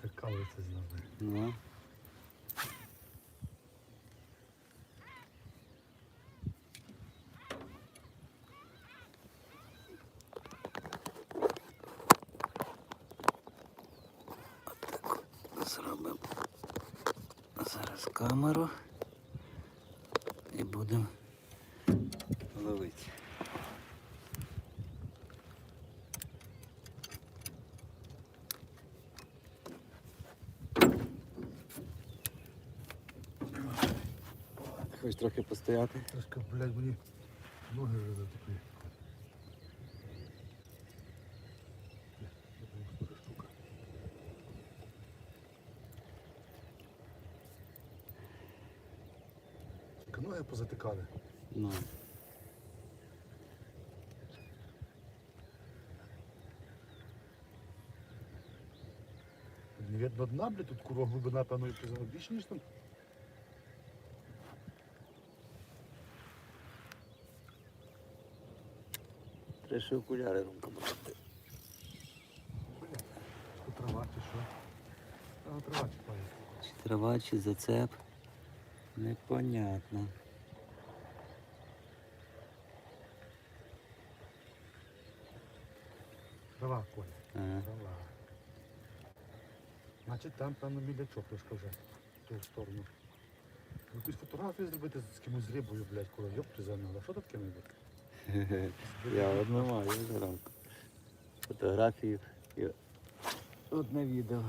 прикалується з нами. Ну. Отак зробимо зараз камеру і будемо ловити. Хочеш трохи постояти? Трошки, блядь, мені ноги вже затекли. Ноги позатикали. Ну. Не видно дна, блядь, тут курва глибина, певно, більше, ніж там. Треба ще окуляри румка брати. Трава чи що? А, трава чіпає. Чи трава, чи зацеп. Непонятно. Трава, Коля. Ага. Трава. Значить там, певно, мілячок трошки вже в ту сторону. Якусь фотографію зробити з кимось з рибою, блядь, коли йоп приземлила. Що тут кинути? Я одну маю зранку. Фотографію і одне відео.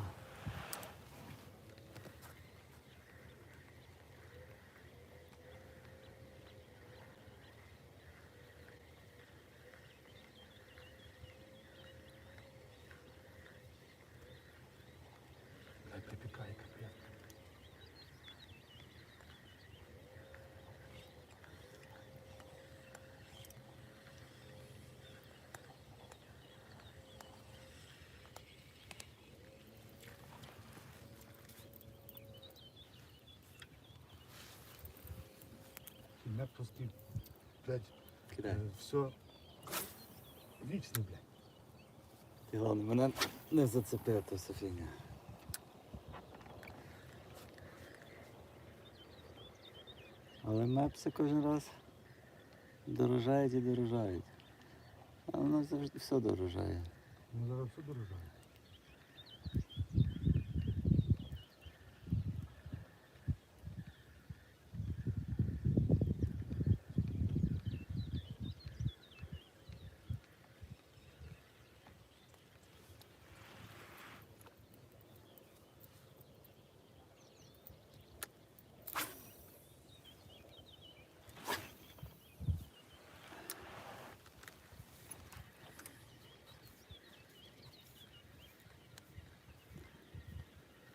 Мертвості, блядь, Кидай. е, все вічне, блядь. Ти головне, мене не зацепив то все фігня. Але мепси кожен раз дорожають і дорожають. А воно завжди все дорожає. Ну зараз все дорожає.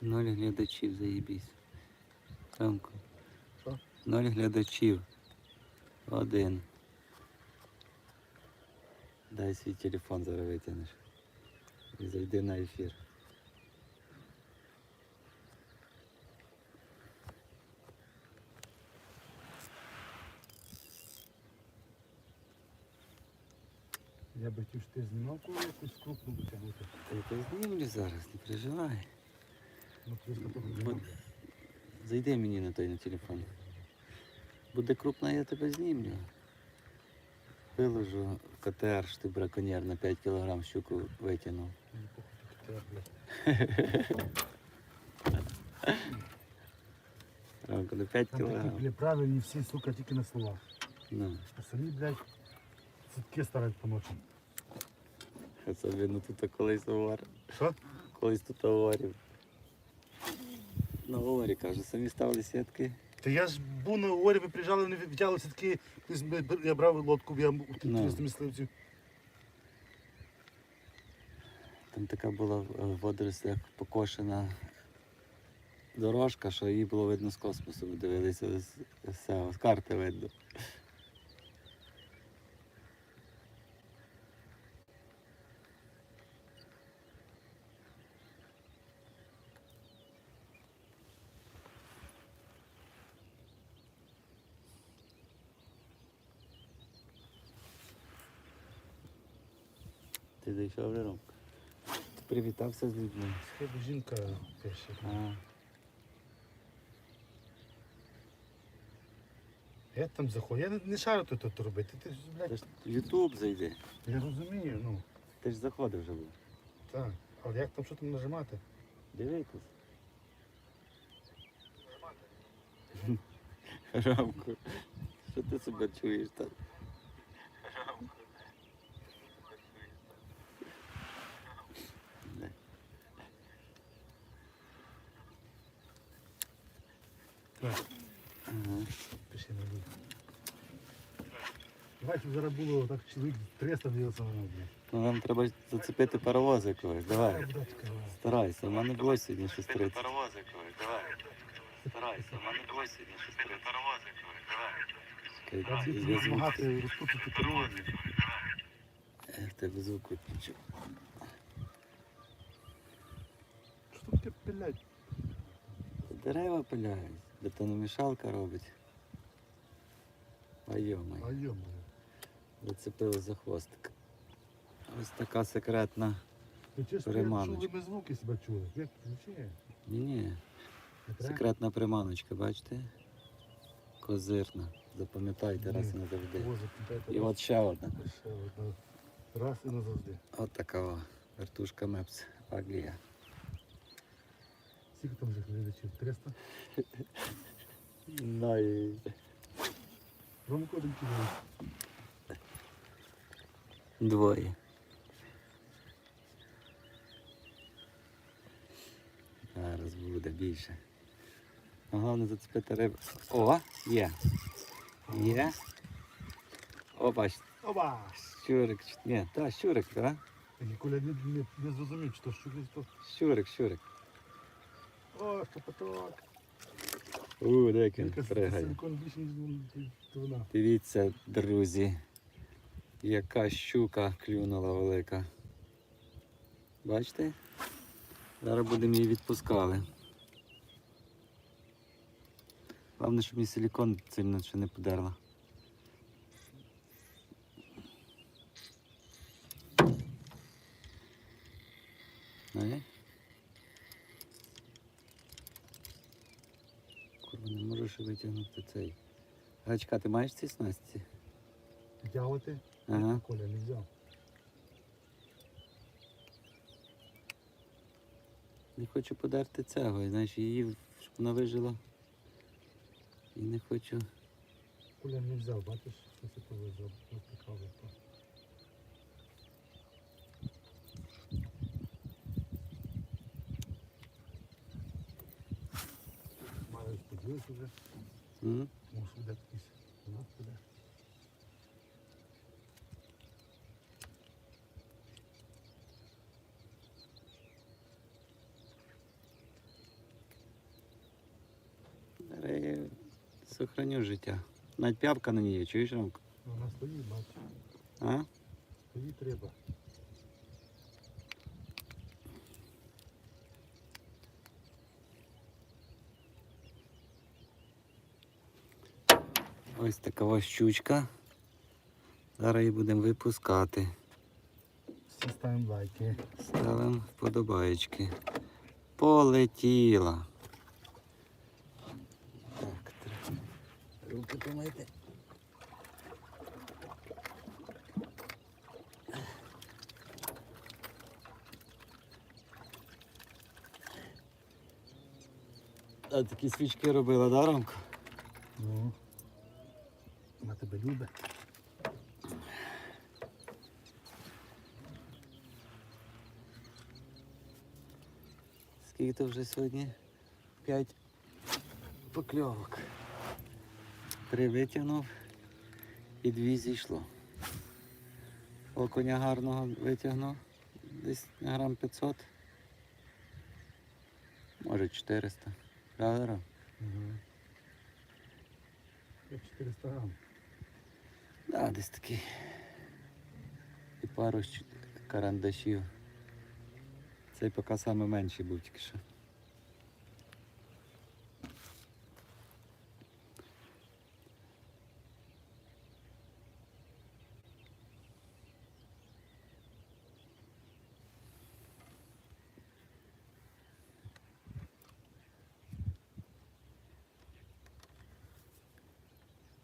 Ноль глядачів, заїбісь. Ромко. Що? Ноль глядачів. Один. Дай свій телефон зараз витягнеш. І зайди на ефір. Я хотів, що ти знімав коли якусь крупну витягнути. Та я знімлю зараз, не переживай. Ну, трішки того Бу- знімав. Зайди мені на той на телефон. Буде крупна, я тебе знімлю. Виложу КТР, що ти браконьєр на 5 кг щуку витягнув. Ромко, на 5 Там такі, кг. блядь, правильні всі, сука, тільки на словах. Ну, А самі, блядь, сітки старають по особливо тут колись говорив. Що? Колись тут говорив. На говорі, кажу, самі ставили сітки. Та я ж був на горі, ви приїжджали, вони взяли сітки, я брав лодку, я у no. 300 мисливців. Там така була в як водорослях покошена дорожка, що її було видно з космосу. Ми дивилися з, з, з карти видно. Дійшов вже привітався з людьми. Схибу жінка пише. Я там заходжу. Я не, шарю тут, тут робити. Ти ж, блядь, Ютуб зайди. я розумію, ну. Ти ж заходив вже був. Так. Але як там що там нажимати? Дивитись. Ромко, що ти себе чуєш там? Не. Так, Ага. пиши на. Давай, щоб зараз було так чоловік 300 дивився на мене, блядь. Ну, нам треба зацепити паровоз якогось. Давай. Старайся, у мене було сьогодні щось 30. Паровоз якогось, давай. Старайся, у мене було сьогодні щось три. Паровоз якогось, давай. Чекай, я звук, допомагати розпутати паровоз. в тебе звук виключив. Що таке, блядь? Дерева пиляють, бетономішалка робить. А А йомай, йо-моє. зацепили за хвостик. Ось така секретна. Ну, Приманочка. ви звуки себе чули. Як ключі? Ні-ні, секретна приманочка, бачите? Козирна. Запам'ятайте раз і назавжди. І от ще одна. Раз і назавжди. От така вертушка Мепс. Аглія. Скільки там вже глядачів? 300? Най. Ромко один кидає. Двоє. Зараз буде більше. А Головне зацепити рибу. О, є. Є. О, бачите, Оба! щурик. Ні, та щурик? Такий Коля не, не, не зрозумів, чи то чи то... Щурик, щурик. О, шепоток. У, де він пригає. Дивіться, друзі, яка щука клюнула велика. Бачите? Зараз будемо її відпускали. Головне, щоб мій силікон сильно ще не подерла. Ай. Ще витягнути цей. Гачка, ти маєш ці снасті? Втягувати? Ага. Коля не взяв. Не хочу подерти цього, знаєш, її, щоб вона вижила. І не хочу. Коля не взяв, бачиш, що це повезло. Ось така випа. Маю сподіваюся вже. М? Може буде якийсь знак буде. Зараз я сохраню життя. Навіть п'явка на ній є, чуєш, Ромко? Вона стоїть, бачиш. А? Стоїть треба. Ось така ось щучка. Зараз її будемо випускати. Ставимо лайки. Ставимо вподобаєчки. Полетіла. Так, треба руки помити. А такі свічки робила, да, Ромко? Ну. Тебе любить. Скільки то вже сьогодні? П'ять покльовок. Три витягнув і дві зійшло. Окуня гарного витягнув. Десь грам 500. Може 400. Правда? Угу. 400 грам. Да, десь такий. І пару карандашів. Цей поки найменший менший був тільки що.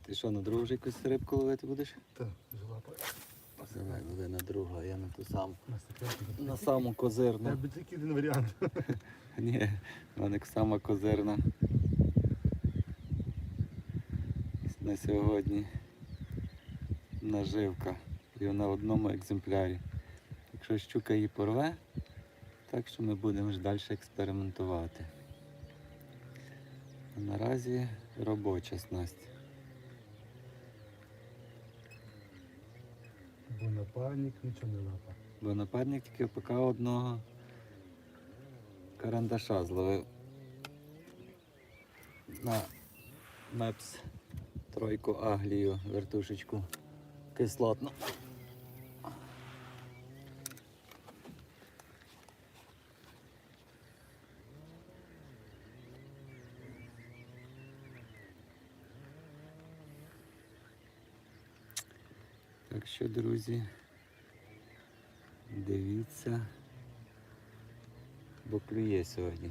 Ти що, на другу вже якусь рибку ловити будеш? Так, залапай. Давай, лови на другу, а я на ту саму. На саму козирну. Тебе тільки один варіант. Ні, в мене сама козирна. На сьогодні наживка. І на одному екземплярі. Якщо щука її порве, так що ми будемо ж далі експериментувати. А наразі робоча снасть. Бо напарник нічого не лапав. Бо напарник тільки поки одного карандаша зловив на мепс тройку аглію вертушечку кислотну. Так що, друзі, дивіться, бо клює сьогодні.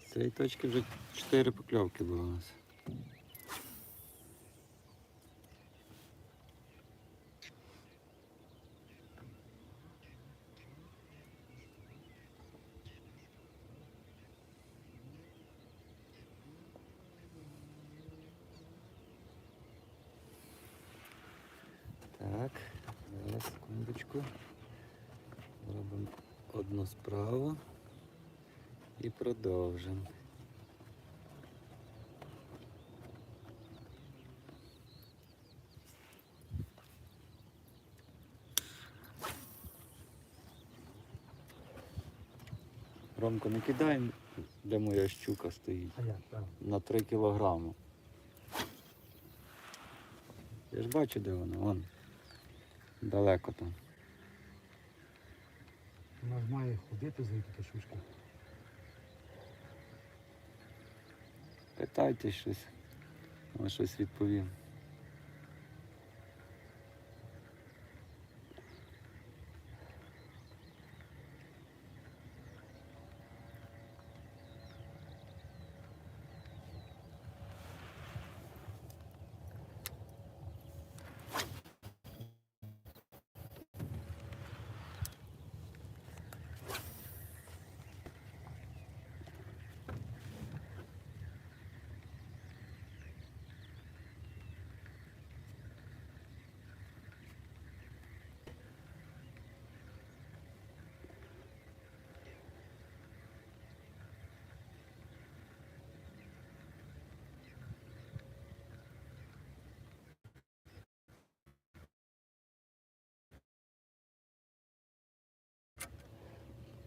З цієї точки вже 4 покльовки було у нас. Так, зараз секундочку. Робимо одну справу і продовжимо. Ромко, не кидай, де моя щука стоїть. А як, так. На 3 кілограми. Я ж бачу, де вона, вон. Далеко там. Вона ж має ходити за та шушка. Питайте щось. Може щось відповім.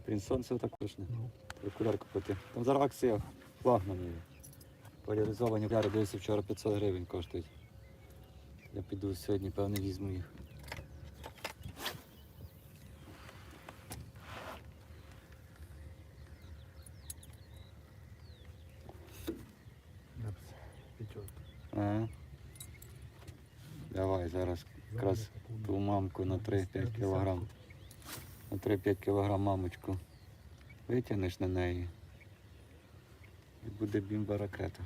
Він сонце отак пишне. Ну. Окуляр купити. Там зараз акція флагмані. Поляризовані окуляри, дивився вчора 500 гривень коштують. Я піду сьогодні, певно, візьму їх. Ага. Давай зараз якраз ту мамку на 3-5 кілограм. На 3-5 кілограм мамочку. Витягнеш на неї. І буде бімба ракета.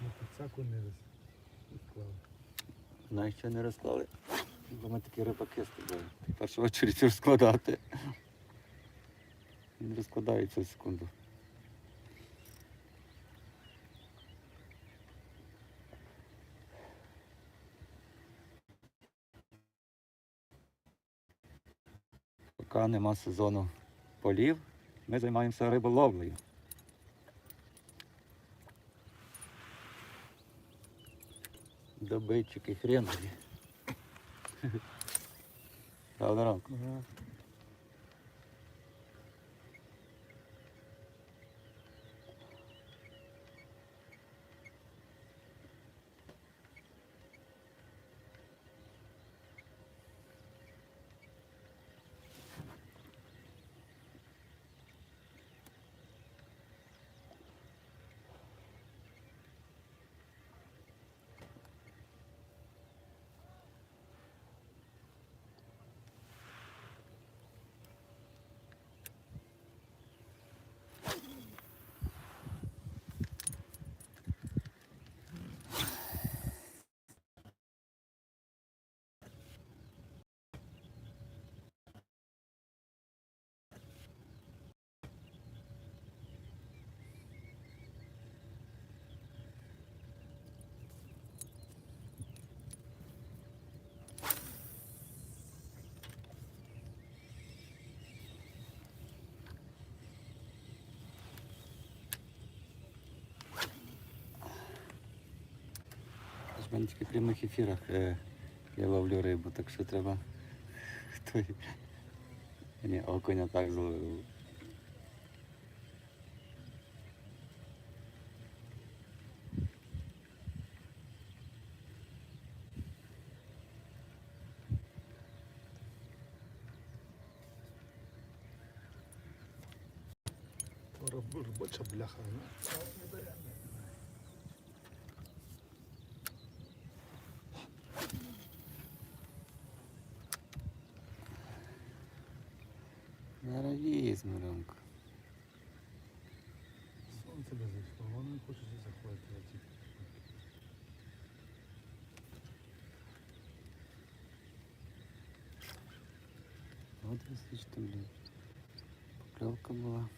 Ну, Знаєш, що не розклали? Бо ми такі рибаки з тобою. Першу чергу розкладати. Він розкладається в секунду. Поки нема сезону полів, ми займаємося риболовлею. Добитчики хренові. Правда, Ромко? Мене тільки в прямих ефірах е, я ловлю рибу, так що треба. Той... Ні, окуня так зловив. Робоча бляха. Ну, не бере. Зараз візьму ромку. Сонце не зайшло, воно не хоче заходити. в ці. От висичте, блін. Покльовка була.